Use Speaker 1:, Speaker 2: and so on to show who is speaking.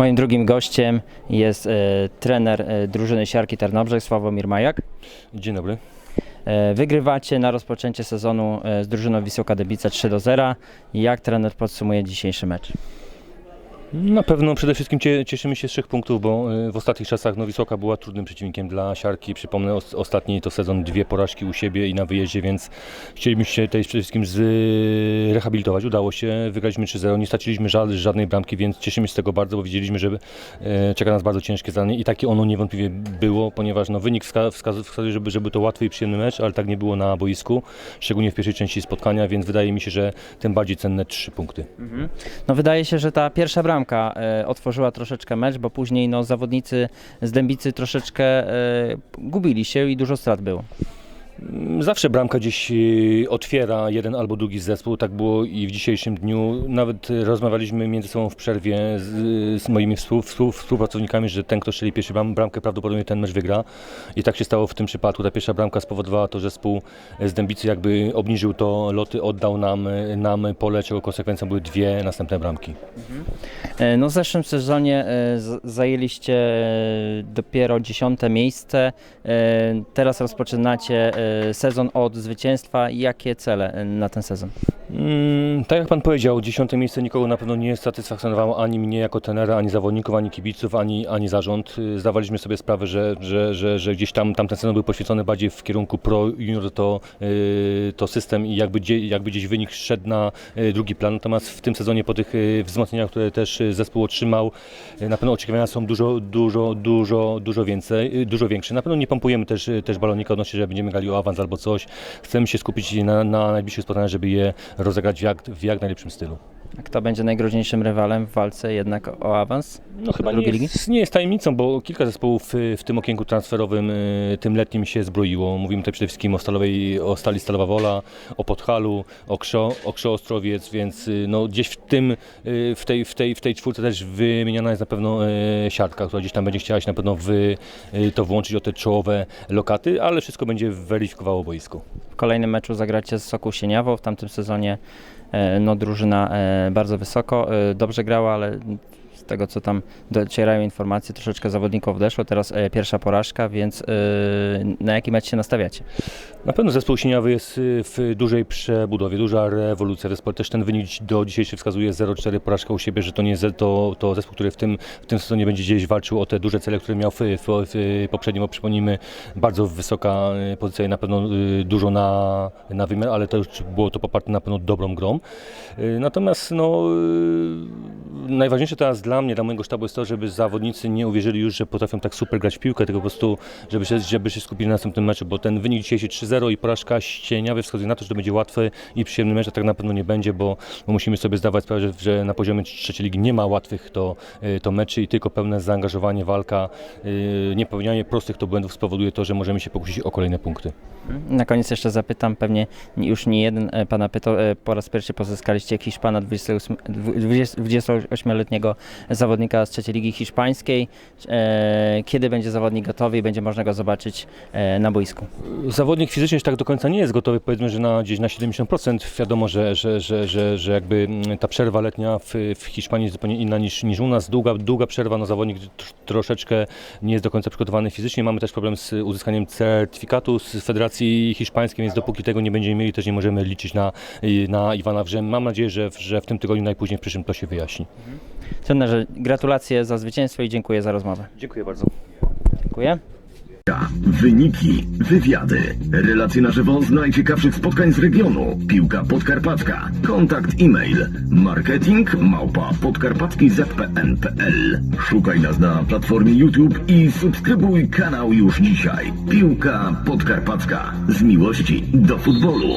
Speaker 1: Moim drugim gościem jest e, trener e, drużyny siarki Tarnobrzeg, Sławomir Majak.
Speaker 2: Dzień dobry.
Speaker 1: E, wygrywacie na rozpoczęcie sezonu e, z drużyną Wisłoka Debica 3 do 0. Jak trener podsumuje dzisiejszy mecz?
Speaker 2: Na pewno przede wszystkim cie, cieszymy się z trzech punktów, bo y, w ostatnich czasach no, Wisłoka była trudnym przeciwnikiem dla Siarki. Przypomnę, os, ostatni to sezon dwie porażki u siebie i na wyjeździe, więc chcielibyśmy się tutaj przede wszystkim zrehabilitować. Udało się, wygraliśmy 3-0, nie straciliśmy ża- żadnej bramki, więc cieszymy się z tego bardzo, bo widzieliśmy, że e, czeka nas bardzo ciężkie zadanie i takie ono niewątpliwie było, ponieważ no, wynik wska, wskazuje, wskazuje żeby, żeby to łatwy i przyjemny mecz, ale tak nie było na boisku, szczególnie w pierwszej części spotkania, więc wydaje mi się, że tym bardziej cenne trzy punkty.
Speaker 1: No wydaje się, że ta pierwsza bramka e, otworzyła troszeczkę mecz, bo później no, zawodnicy z Dębicy troszeczkę e, gubili się i dużo strat było.
Speaker 2: Zawsze bramka gdzieś y, otwiera jeden albo drugi zespół, tak było i w dzisiejszym dniu. Nawet rozmawialiśmy między sobą w przerwie z, z moimi współ, współ, współpracownikami, że ten, kto strzeli pierwszy bram, bramkę, prawdopodobnie ten mecz wygra. I tak się stało w tym przypadku. Ta pierwsza bramka spowodowała to, że zespół z Dębicy jakby obniżył to loty, oddał nam, nam pole, czego konsekwencją były dwie następne bramki.
Speaker 1: E, No w zeszłym sezonie e, zajęliście e, dopiero dziesiąte miejsce. Teraz rozpoczynacie sezon od zwycięstwa. Jakie cele e, na ten sezon?
Speaker 2: Mm, tak jak pan powiedział, dziesiąte miejsce nikogo na pewno nie satysfakcjonowało ani mnie jako trenera, ani zawodników, ani kibiców, ani, ani zarząd. Y, Zdawaliśmy sobie sprawę, że, że, że, że gdzieś tam tamten sezon był poświęcony bardziej w kierunku pro junior to, y, to system i jakby, dzie- jakby gdzieś wynik szedł na y, drugi plan. Natomiast w tym sezonie po tych wzmocnieniach, które też zespół otrzymał, na pewno oczekiwania są dużo, dużo, dużo, dużo więcej, dużo większe. Na pewno nie pompujemy też, też balonika odnośnie, że będziemy grali o awans albo coś. Chcemy się skupić na, na najbliższych spotkaniach, żeby je rozegrać w jak, w jak najlepszym stylu.
Speaker 1: A Kto będzie najgroźniejszym rywalem w walce jednak o awans?
Speaker 2: No chyba nie jest, nie jest tajemnicą, bo kilka zespołów y, w tym okienku transferowym y, tym letnim się zbroiło. Mówimy tutaj przede wszystkim o, Stalowej, o Stali Stalowa Wola, o Podhalu, o Krzo, o Krzo Ostrowiec, więc y, no, gdzieś w tym, w tej, w, tej, w tej czwórce też wymieniona jest na pewno siatka, która gdzieś tam będzie chciała się na pewno y, to włączyć o te czołowe lokaty, ale wszystko będzie weryfikowało boisku.
Speaker 1: W kolejnym meczu zagracie z Soku Sieniawo. W tamtym sezonie e, no, drużyna e, bardzo wysoko. e, Dobrze grała, ale z tego co tam docierają informacje, troszeczkę zawodników odeszło. Teraz e, pierwsza porażka, więc e, na jaki mecz się nastawiacie?
Speaker 2: Na pewno zespół Sieniawy jest y, w dużej przebudowie, duża rewolucja. Zespół też ten wynik do dzisiejszy wskazuje 0-4 porażka u siebie, że to nie to, to zespół, który w tym, w tym sezonie będzie gdzieś walczył o te duże cele, które miał w, w, w poprzednim, bo przypomnijmy, bardzo wysoka y, pozycja i na pewno y, dużo na, na wymiar, ale to już było to poparte na pewno dobrą grą. Natomiast no, najważniejsze teraz dla mnie, dla mojego sztabu jest to, żeby zawodnicy nie uwierzyli już, że potrafią tak super grać w piłkę, tylko po prostu, żeby się, żeby się skupili na następnym meczu, bo ten wynik dzisiejszy 3-0 i porażka ścieniawy wskazuje na to, że to będzie łatwy i przyjemny mecz, a tak na pewno nie będzie, bo, bo musimy sobie zdawać sprawę, że, że na poziomie trzeciej ligi nie ma łatwych to, y, to meczy i tylko pełne zaangażowanie, walka, y, nie popełnianie prostych to błędów spowoduje to, że możemy się pokusić o kolejne punkty.
Speaker 1: Na koniec jeszcze zapytam, pewnie już nie jeden e, pana pytał, e, po raz pierwszy pozyskaliście Hiszpana 28 20 28-letniego zawodnika z trzeciej ligi hiszpańskiej. E, Kiedy będzie zawodnik gotowy i będzie można go zobaczyć e, na boisku?
Speaker 2: Zawodnik fizycznie już tak do końca nie jest gotowy, powiedzmy, że na gdzieś na 70%. Wiadomo, że, że, że, że, że jakby mm, ta przerwa letnia w, w Hiszpanii jest zupełnie inna niż, niż u nas. Długa, długa przerwa, no zawodnik tr- troszeczkę nie jest do końca przygotowany fizycznie. Mamy też problem z uzyskaniem certyfikatu z Federacji Hiszpańskiej, więc dopóki tego nie będziemy mieli, też nie możemy liczyć na, na Iwana Wrzem. Mam nadzieję, że, że w tym tygodniu, najpóźniej w przyszłym to się wyjaśni.
Speaker 1: Trenerze, gratulacje za zwycięstwo i dziękuję za rozmowę.
Speaker 2: Dziękuję bardzo.
Speaker 1: Dziękuję.
Speaker 3: Wyniki, wywiady, relacje na żywo z najciekawszych spotkań z regionu, piłka podkarpacka, kontakt e-mail, marketing małpa podkarpacki zpn.pl. Szukaj nas na platformie YouTube i subskrybuj kanał już dzisiaj. Piłka podkarpacka z miłości do futbolu.